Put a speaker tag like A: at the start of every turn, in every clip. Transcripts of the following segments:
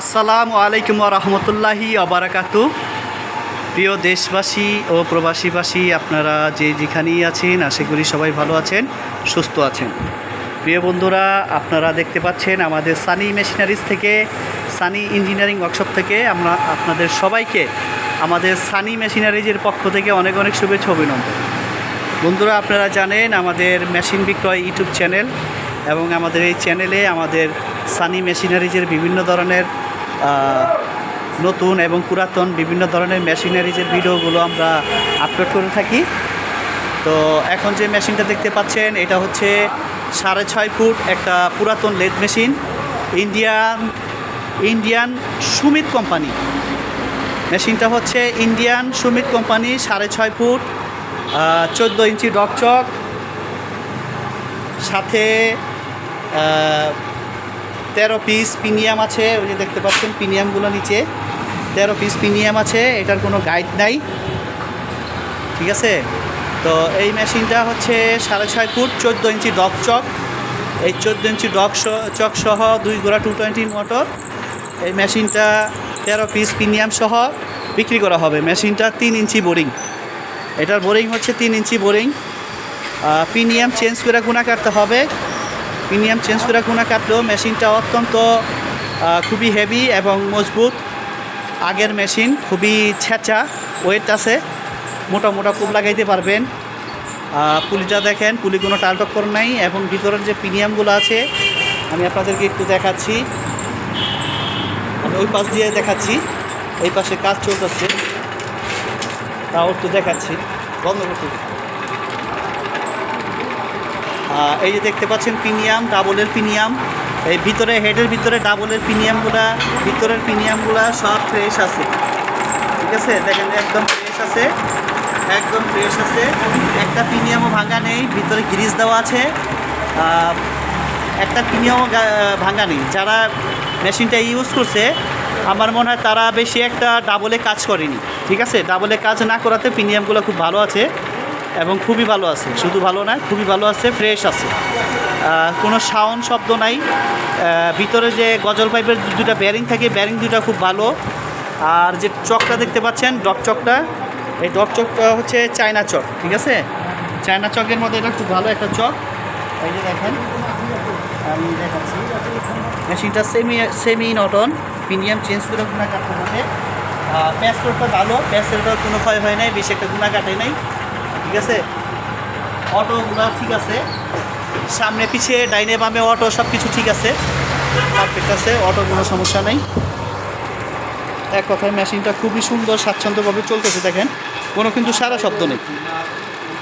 A: আসসালামু আলাইকুম রহমতুল্লাহি আবারাকাতু প্রিয় দেশবাসী ও প্রবাসীবাসী, আপনারা যে যেখানেই আছেন, আশা করি সবাই ভালো আছেন, সুস্থ আছেন। প্রিয় বন্ধুরা, আপনারা দেখতে পাচ্ছেন আমাদের সানি মেশিনারিজ থেকে, সানি ইঞ্জিনিয়ারিং ওয়ার্কশপ থেকে আমরা আপনাদের সবাইকে আমাদের সানি মেশিনারিজের পক্ষ থেকে অনেক অনেক শুভেচ্ছা অভিনন্দন। বন্ধুরা, আপনারা জানেন আমাদের মেশিন বিক্রয় ইউটিউব চ্যানেল এবং আমাদের এই চ্যানেলে আমাদের সানি মেশিনারিজের বিভিন্ন ধরনের নতুন এবং পুরাতন বিভিন্ন ধরনের মেশিনারিজের ভিডিওগুলো আমরা আপলোড করে থাকি। তো এখন যে মেশিনটা দেখতে পাচ্ছেন, এটা হচ্ছে সাড়ে ছয় ফুট একটা পুরাতন lathe machine. Indian Indian Sumit company. মেশিনটা হচ্ছে ইন্ডিয়ান সুমিত কোম্পানি, সাড়ে ছয় ফুট চোদ্দ ইঞ্চি ডকচক। সাথে তেরো পিস পিনিয়াম আছে, ওই যে দেখতে পাচ্ছেন পিনিয়ামগুলো নিচে। তেরো পিস পিনিয়াম আছে, এটার কোনো গাইড নাই। ঠিক আছে? তো এই মেশিনটা হচ্ছে সাড়ে ছয় ফুট, চোদ্দ ইঞ্চি ডক চক। এই চোদ্দ ইঞ্চি ডক চক সহ দুই গোড়া টু টোয়েন্টি মোটর এই মেশিনটা তেরো পিস প্রিমিয়াম সহ বিক্রি করা হবে। মেশিনটা তিন ইঞ্চি বোরিং। এটার বোরিং হচ্ছে তিন ইঞ্চি বোরিং। প্রিমিয়াম চেঞ্জ করে গুণা কাটতে হবে। প্রিমিয়াম চেঞ্জ করে গুণা কাটলেও মেশিনটা অত্যন্ত খুবই হেভি এবং মজবুত। আগের মেশিন খুবই ছেঁচা ওয়েট আছে। মোটা মোটা কূপ লাগাইতে পারবেন। পুলিটা দেখেন, পুলি কোনো টালটক্কর নাই এবং ভিতরের যে প্রিমিয়ামগুলো আছে, আমি আপনাদেরকে একটু দেখাচ্ছি। আমি ওই পাশ দিয়ে দেখাচ্ছি। এই পাশে কাজ চলতেছে। তাও একটু দেখাচ্ছি। বন্ধ করতে এই যে দেখতে পাচ্ছেন প্রিমিয়াম, ডাবলের প্রিমিয়াম। এই ভিতরে হেডের ভিতরে ডাবলের প্রিমিয়ামগুলা, ভিতরের প্রিমিয়ামগুলা সব ফ্রেশ আছে। ঠিক আছে? দেখেন, একদম ফ্রেশ আছে। একদম ফ্রেশ আছে। একটা প্রিমিয়ামও ভাঙা নেই, ভিতরে গ্রিজ দেওয়া আছে। একটা প্রিমিয়ামও ভাঙা নেই। যারা মেশিনটা ইউজ করছে, আমার মনে হয় তারা বেশি একটা ডাবলে কাজ করেনি। ঠিক আছে? ডাবলে কাজ না করাতে প্রিমিয়ামগুলো খুব ভালো আছে। এবং খুবই ভালো আছে। শুধু ভালো না, খুবই ভালো আছে ফ্রেশ আছে। কোনো সাউন্ড শব্দ নাই। ভিতরে যে গজল পাইপের দুটা ব্যারিং থাকে ব্যারিং দুটা খুব ভালো। আর যে চকটা দেখতে পাচ্ছেন ডক চকটা, এই ডক চকটা হচ্ছে চায়না চক, ঠিক আছে? চায়না চকের মধ্যে এটা খুব ভালো একটা চক। এই যে দেখেন, আমি দেখাচ্ছি। মেশিনটা সেমি সেমি নটন প্রিমিয়াম চেঞ্জ করে গুণা কাটতে হবে। প্যাসরটা ভালো প্যাসরটা কোনো ক্ষয় হয় নাই, বেশি একটা গুণা কাটে নাই। ঠিক আছে অটোগুলো ঠিক আছে। সামনে পিছিয়ে ডাইনে বামে অটো সব কিছু ঠিক আছে। পারফেক্ট আছে অটো কোনো সমস্যা নেই। এক কথায় মেশিনটা খুবই সুন্দর, স্বাচ্ছন্দ্যভাবে চলতেছে, দেখেন। কোনো কিন্তু সারা শব্দ নেই।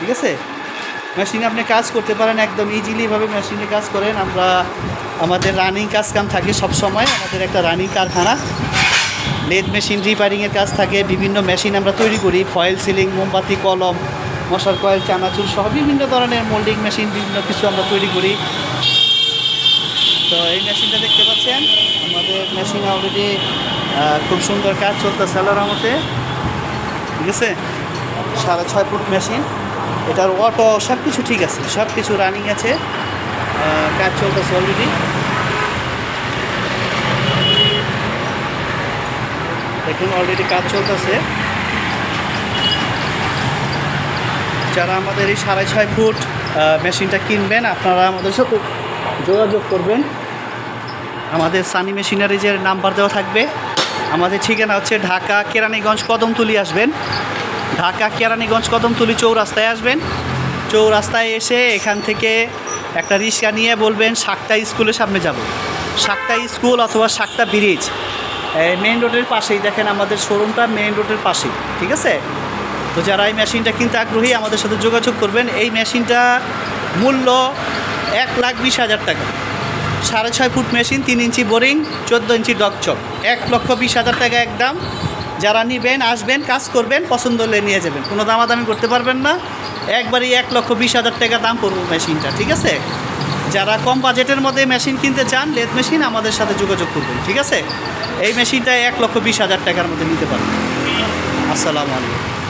A: ঠিক আছে? মেশিনে আপনি কাজ করতে পারেন, একদম ইজিলিভাবে মেশিনে কাজ করেন। আমরা, আমাদের রানিং কাজ কাম থাকে সব সময় আমাদের একটা রানিং কারখানা। লেদ মেশিন রিপেয়ারিংয়ের কাজ থাকে। বিভিন্ন মেশিন আমরা তৈরি করি। ফয়েল সিলিং মোমবাতি, কলম। মশার কয়েল, চানাচুর সহ বিভিন্ন ধরনের মোল্ডিং মেশিন বিভিন্ন কিছু আমরা তৈরি করি। তো এই মেশিনটা দেখতে পাচ্ছেন, আমাদের মেশিন অলরেডি খুব সুন্দর কাজ চলতেছে আল্লাহর মতে ঠিক আছে? সাড়ে ছয় ফুট মেশিন এটার অটো সব কিছু ঠিক আছে সব কিছু রানিং আছে কাজ চলতেছে অলরেডি দেখুন অলরেডি কাজ চলতেছে। যারা আমাদের এই সাড়ে ছয় ফুট মেশিনটা কিনবেন, আপনারা আমাদের সাথে যোগাযোগ করবেন। আমাদের সানি মেশিনারিজের নাম্বার দেওয়া থাকবে। আমাদের ঠিকানা হচ্ছে ঢাকা কেরানীগঞ্জ কদমতলি আসবেন। ঢাকা কেরানীগঞ্জ কদমতলি চৌরাস্তায় আসবেন। চৌরাস্তায় এসে এখান থেকে একটা রিক্সা নিয়ে বলবেন শাকটা স্কুলের সামনে যাব। শাকটা স্কুল অথবা শাকটা ব্রিজ। মেন রোডের পাশেই, দেখেন আমাদের শোরুমটা মেন রোডের পাশেই, ঠিক আছে? তো যারা এই মেশিনটা কিনতে আগ্রহী, আমাদের সাথে যোগাযোগ করবেন। এই মেশিনটা মূল্য এক লাখ বিশ হাজার টাকা। সাড়ে ছয় ফুট মেশিন, তিন ইঞ্চি বোরিং, চোদ্দ ইঞ্চি ডকচক এক লক্ষ বিশ হাজার টাকা একদম যারা নেবেন, আসবেন, কাজ করবেন, পছন্দ হলে নিয়ে যাবেন। কোনো দামাদামি করতে পারবেন না। একবারই এক লক্ষ বিশ হাজার টাকা দাম পড়বে মেশিনটা, ঠিক আছে? যারা কম বাজেটের মধ্যে মেশিন কিনতে চান, লেদ মেশিন, আমাদের সাথে যোগাযোগ করবেন, ঠিক আছে? এই মেশিনটা এক লক্ষ বিশ হাজার টাকার মধ্যে নিতে পারবেন। আসসালামু আলাইকুম।